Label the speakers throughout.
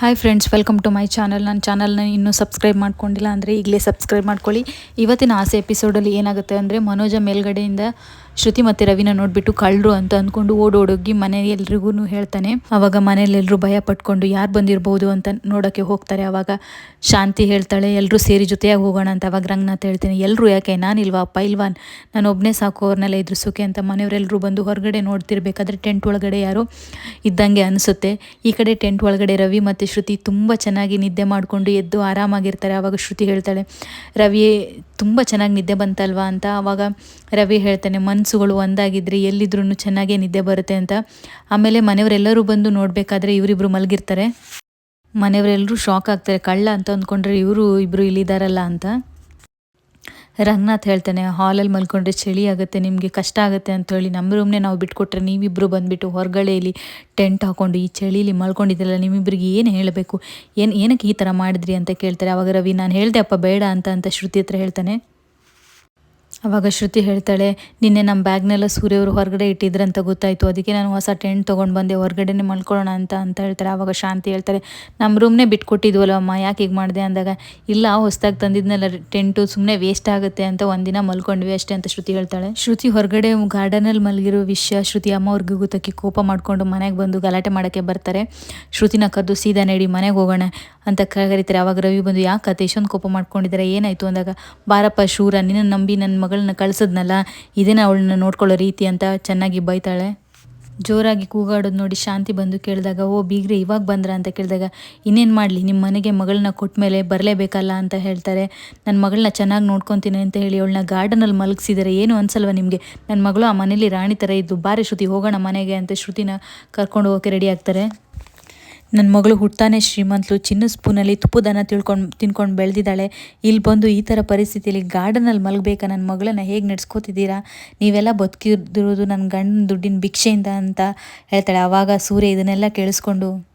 Speaker 1: Hi friends welcome to my channel ನನ್ನ ಚಾನಲ್ನ ಇನ್ನೂ ಸಬ್ಸ್ಕ್ರೈಬ್ ಮಾಡ್ಕೊಂಡಿಲ್ಲ ಅಂದರೆ ಈಗಲೇ ಸಬ್ಸ್ಕ್ರೈಬ್ ಮಾಡ್ಕೊಳ್ಳಿ. ಇವತ್ತಿನ ಆಸೆ ಎಪಿಸೋಡಲ್ಲಿ ಏನಾಗುತ್ತೆ ಅಂದರೆ ಮನೋಜ ಮೇಲ್ಗಡೆಯಿಂದ ಶ್ರುತಿ ಮತ್ತು ರವಿನ ನೋಡಿಬಿಟ್ಟು ಕಳ್ಳರು ಅಂತ ಅಂದ್ಕೊಂಡು ಓಡೋಡೋಗಿ ಮನೆ ಎಲ್ರಿಗೂ ಹೇಳ್ತಾನೆ. ಅವಾಗ ಮನೇಲಿ ಎಲ್ಲರೂ ಭಯ ಪಟ್ಕೊಂಡು ಯಾರು ಬಂದಿರ್ಬೋದು ಅಂತ ನೋಡೋಕ್ಕೆ ಹೋಗ್ತಾರೆ. ಅವಾಗ ಶಾಂತಿ ಹೇಳ್ತಾಳೆ ಎಲ್ಲರೂ ಸೇರಿ ಜೊತೆಯಾಗಿ ಹೋಗೋಣ ಅಂತ ಅವಾಗ ರಂಗನಾಥ ಹೇಳ್ತೇನೆ. ಎಲ್ಲರೂ ಯಾಕೆ? ನಾನಿಲ್ವಾ ಪೈಲ್ವಾನ್ ನಾನು ಒಬ್ಬನೇ ಸಾಕು ಅವ್ರನ್ನೆಲ್ಲ ಎದುರಿಸೋಕೆ ಅಂತ ಮನೆಯವರೆಲ್ಲರೂ ಬಂದು ಹೊರಗಡೆ ನೋಡ್ತಿರ್ಬೇಕಾದ್ರೆ ಟೆಂಟ್ ಒಳಗಡೆ ಯಾರು ಇದ್ದಂಗೆ ಅನಿಸುತ್ತೆ. ಈ ಕಡೆ ಟೆಂಟ್ ಒಳಗಡೆ ರವಿ ಮತ್ತು ಶ್ರುತಿ ತುಂಬ ಚೆನ್ನಾಗಿ ನಿದ್ದೆ ಮಾಡಿಕೊಂಡು ಎದ್ದು ಆರಾಮಾಗಿರ್ತಾರೆ. ಆವಾಗ ಶ್ರುತಿ ಹೇಳ್ತಾಳೆ ರವಿ ತುಂಬ ಚೆನ್ನಾಗಿ ನಿದ್ದೆ ಬಂತಲ್ವಾ? ಅಂತ ಅವಾಗ ರವಿ ಹೇಳ್ತಾನೆ ಮನಸ್ಸುಗಳು ಒಂದಾಗಿದ್ದರೆ ಎಲ್ಲಿದ್ರೂ ಚೆನ್ನಾಗೇ ನಿದ್ದೆ ಬರುತ್ತೆ ಅಂತ. ಆಮೇಲೆ ಮನೆಯವರೆಲ್ಲರೂ ಬಂದು ನೋಡಬೇಕಾದ್ರೆ ಇವರಿಬ್ಬರು ಮಲಗಿರ್ತಾರೆ. ಮನೆಯವರೆಲ್ಲರೂ ಶಾಕ್ ಆಗ್ತಾರೆ. ಕಳ್ಳ ಅಂತ ಅಂದ್ಕೊಂಡ್ರೆ ಇವರು ಇಬ್ಬರು ಇಲ್ಲಿದ್ದಾರಲ್ಲ ಅಂತ. ರಂಗನಾಥ್ ಹೇಳ್ತಾನೆ ಹಾಲಲ್ಲಿ ಮಲ್ಕೊಂಡ್ರೆ ಚಳಿ ಆಗುತ್ತೆ, ನಿಮಗೆ ಕಷ್ಟ ಆಗುತ್ತೆ ಅಂತ ಹೇಳಿ. ನಮ್ಮ ರೂಮ್ನೇ ನಾವು ಬಿಟ್ಕೊಟ್ರೆ ನೀವಿಬ್ಬರು ಬಂದುಬಿಟ್ಟು ಹೊರಗಡೆಯಲ್ಲಿ ಟೆಂಟ್ ಹಾಕೊಂಡು ಈ ಚಳಿಲಿ ಮಲ್ಕೊಂಡಿದ್ರಲ್ಲ ನಿಮ್ಮಿಬ್ಬರಿಗೆ ಏನು ಹೇಳಬೇಕು? ಏನು, ಏನಕ್ಕೆ ಈ ಥರ ಮಾಡಿದ್ರಿ ಅಂತ ಕೇಳ್ತಾರೆ. ಅವಾಗ ರವಿ, ನಾನು ಹೇಳಿದೆ ಅಪ್ಪ ಬೇಡ ಅಂತ ಅಂತ ಶ್ರುತಿ ಹತ್ರ ಹೇಳ್ತಾನೆ. ಅವಾಗ ಶ್ರುತಿ ಹೇಳ್ತಾಳೆ, ನಿನ್ನೆ ನಮ್ಮ ಬ್ಯಾಗ್ನೆಲ್ಲ ಸೂರ್ಯವರು ಹೊರಗಡೆ ಇಟ್ಟಿದ್ರಂತ ಗೊತ್ತಾಯಿತು. ಅದಕ್ಕೆ ನಾನು ಹೊಸ ಟೆಂಟ್ ತೊಗೊಂಡು ಬಂದೆ, ಹೊರಗಡೆನೆ ಮಲ್ಕೊಳ್ಳೋಣ ಅಂತ ಅಂತ ಹೇಳ್ತಾರೆ ಆವಾಗ ಶಾಂತಿ ಹೇಳ್ತಾರೆ ನಮ್ಮ ರೂಮ್ನೇ ಬಿಟ್ಕೊಟ್ಟಿದ್ವಲ್ಲ ಅಮ್ಮ, ಯಾಕೆ ಹೀಗೆ ಮಾಡಿದೆ? ಅಂದಾಗ, ಇಲ್ಲ, ಹೊಸ್ದಾಗಿ ತಂದಿದ್ನೆಲ್ಲ ಟೆಂಟು ಸುಮ್ಮನೆ ವೇಸ್ಟ್ ಆಗುತ್ತೆ ಅಂತ ಒಂದಿನ ಮಲ್ಕೊಂಡ್ವಿ ಅಷ್ಟೇ, ಅಂತ ಶ್ರುತಿ ಹೇಳ್ತಾಳೆ. ಶ್ರುತಿ ಹೊರಗಡೆ ಗಾರ್ಡನಲ್ಲಿ ಮಲಗಿರೋ ವಿಷಯ ಶ್ರುತಿ ಅಮ್ಮ ಅವ್ರಿಗೆ ಗೊತ್ತಕ್ಕೆ ಕೋಪ ಮಾಡಿಕೊಂಡು ಮನೆಗೆ ಬಂದು ಗಲಾಟೆ ಮಾಡೋಕ್ಕೆ ಬರ್ತಾರೆ. ಶ್ರುತಿನ ಕದ್ದು ಸೀದಾ ನಡಿ ಮನೆಗೆ ಹೋಗೋಣ. ಅಂತ ಕರೀತಾರೆ ಆವಾಗ ರವಿ ಬಂದು, ಯಾಕೆ ಇಷ್ಟೊಂದು ಕೋಪ ಮಾಡ್ಕೊಂಡಿದ್ದಾರೆ? ಏನಾಯಿತು? ಅಂದಾಗ, ಬಾರಪ್ಪ, ಶೂರ, ನಿನ್ನ ನಂಬಿ ನನ್ನ ಮಗಳನ್ನ ಕಳಿಸಿದ್ನಲ್ಲ ಇದೇನ ಅವಳನ್ನ ನೋಡ್ಕೊಳ್ಳೋ ರೀತಿ ಅಂತ ಚೆನ್ನಾಗಿ ಬೈತಾಳೆ. ಜೋರಾಗಿ ಕೂಗಾಡೋದು ನೋಡಿ ಶಾಂತಿ ಬಂದು ಕೇಳಿದಾಗ, ಓ, ಬೀಗ್ರೆ, ಇವಾಗ ಬಂದ್ರ? ಅಂತ ಕೇಳಿದಾಗ, ಇನ್ನೇನು ಮಾಡಲಿ ನಿಮ್ಮ ಮನೆಗೆ ಮಗಳನ್ನ ಕೊಟ್ಟ ಮೇಲೆ ಬರಲೇಬೇಕಲ್ಲ? ಅಂತ ಹೇಳ್ತಾರೆ. ನನ್ನ ಮಗಳನ್ನ ಚೆನ್ನಾಗಿ ನೋಡ್ಕೊತೀನಿ ಅಂತ ಹೇಳಿ ಅವಳನ್ನ ಗಾರ್ಡನಲ್ಲಿ ಮಲಗಿಸಿದರೆ. ಏನು ಅನ್ಸಲ್ವ ನಿಮಗೆ? ನನ್ನ ಮಗಳು ಆ ಮನೇಲಿ ರಾಣಿ ಥರ ಇದ್ದು, ಬಾರಿ ಶ್ರುತಿ, ಹೋಗೋಣ ಮನೆಗೆ ಅಂತ ಶ್ರುತಿನ ಕರ್ಕೊಂಡು ಹೋಗೋಕೆ ರೆಡಿ ಆಗ್ತಾರೆ. ನನ್ನ ಮಗಳು ಹುಟ್ಟಾನೆ ಶ್ರೀಮಂತಲು, ಚಿನ್ನ ಸ್ಪೂನಲ್ಲಿ ತುಪ್ಪದನ್ನ ತಿಳ್ಕೊಂಡು, ತಿನ್ಕೊಂಡು ಬೆಳೆದಿದ್ದಾಳೆ. ಇಲ್ಲಿ ಬಂದು ಈ ಥರ ಪರಿಸ್ಥಿತಿಯಲ್ಲಿ ಗಾರ್ಡನಲ್ಲಿ ಮಲಗಬೇಕಾ? ನನ್ನ ಮಗಳನ್ನ ಹೇಗೆ ನಡೆಸ್ಕೋತಿದ್ದೀರಾ? ನೀವೆಲ್ಲ ಬದುಕಿದಿರೋದು ನನ್ನ ಗಂಡನ ದುಡ್ಡಿನ ಭಿಕ್ಷೆಯಿಂದ ಅಂತ ಹೇಳ್ತಾಳೆ. ಆವಾಗ ಸೂರ್ಯ ಇದನ್ನೆಲ್ಲ ಕೇಳಿಸ್ಕೊಂಡು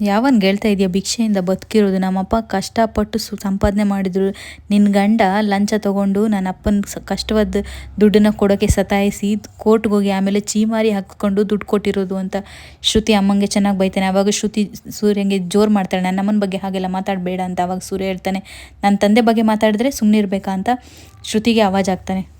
Speaker 1: ಯಾವನ್ ಹೇಳ್ತಾ ಇದೆಯಾ, ಭಿಕ್ಷೆಯಿಂದ ಬದುಕಿರೋದು? ನಮ್ಮಪ್ಪ ಕಷ್ಟಪಟ್ಟು ಸು ಸಂಪಾದನೆ ಮಾಡಿದ್ರು. ನಿನ್ನ ಗಂಡ ಲಂಚ ತೊಗೊಂಡು ನನ್ನ ಅಪ್ಪನ ಕಷ್ಟವಾದ ದುಡ್ಡನ್ನು ಕೊಡೋಕ್ಕೆ ಸತಾಯಿಸಿ ಕೋರ್ಟ್ಗೆ ಹೋಗಿ ಆಮೇಲೆ ಚೀಮಾರಿ ಹಾಕಿಕೊಂಡು ದುಡ್ಡು ಕೊಟ್ಟಿರೋದು ಅಂತ ಶ್ರುತಿ ಅಮ್ಮಂಗೆ ಚೆನ್ನಾಗಿ ಬೈತಾನೆ. ಆವಾಗ ಶ್ರುತಿ ಸೂರ್ಯಂಗೆ ಜೋರು ಮಾಡ್ತಾಳೆ, ನನ್ನ ಅಮ್ಮನ ಬಗ್ಗೆ ಹಾಗೆಲ್ಲ ಮಾತಾಡಬೇಡ ಅಂತ ಅವಾಗ ಸೂರ್ಯ ಹೇಳ್ತಾನೆ. ನನ್ನ ತಂದೆ ಬಗ್ಗೆ ಮಾತಾಡಿದ್ರೆ ಸುಮ್ಮನಿರ್ಬೇಕಾ ಅಂತ ಶ್ರುತಿಗೆ ಆವಾಜ್ ಆಗ್ತಾನೆ